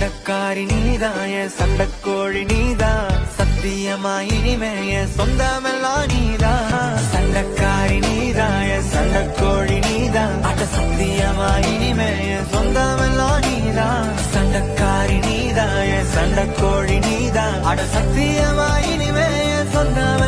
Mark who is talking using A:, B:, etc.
A: சண்டக்காரி நீதான் என் சண்டக்கோழி நீதா. சத்தியமாய் இனிமேய சொந்தமெல்லாம் நீதா. சண்டக்காரி நீதான் என் சண்டக்கோழி நீதா. அட சத்தியமாய் இனிமேய சொந்தமெல்லாம் நீதா. சண்டக்காரி நீதான் என் சண்டக்கோழி நீதா. அட சத்தியமாய் இனிமேய சொந்தம்